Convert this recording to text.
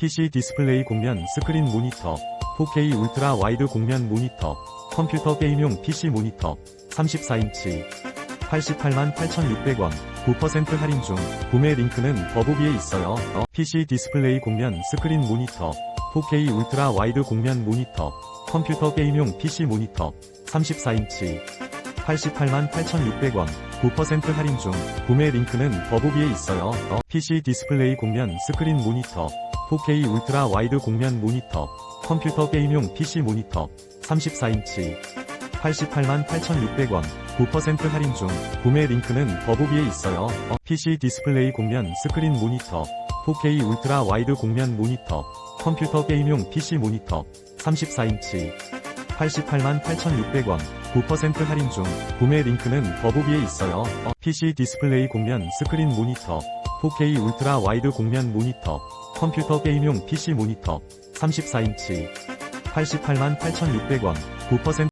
PC 디스플레이 공면 스크린 모니터, 4K 울트라 와이드 공면 모니터, 컴퓨터 게임용 PC 모니터, 34인치, 88만 8,600원, 9% 할인 중, 구매 링크는 더보기에 있어요. 어, PC 디스플레이 공면 스크린 모니터, 4K 울트라 와이드 공면 모니터, 컴퓨터 게임용 PC 모니터, 34인치, 88만 8,600원, 9% 할인 중, 구매 링크는 더보기에 있어요. 어, PC 디스플레이 공면 스크린 모니터, 4K 울트라 와이드 공면 모니터, 컴퓨터 게임용 PC 모니터, 34인치, 88만 8,600원, 9% 할인 중, 구매 링크는 더보기에 있어요. 어, PC 디스플레이 공면 스크린 모니터, 4K 울트라 와이드 공면 모니터, 컴퓨터 게임용 PC 모니터, 34인치, 88만 8,600원, 9% 할인 중, 구매 링크는 더보기에 있어요. 어, PC 디스플레이 공면 스크린 모니터, 4K 울트라 와이드 공면 모니터, 컴퓨터 게임용 PC 모니터, 34인치, 88만 8,600원, 9%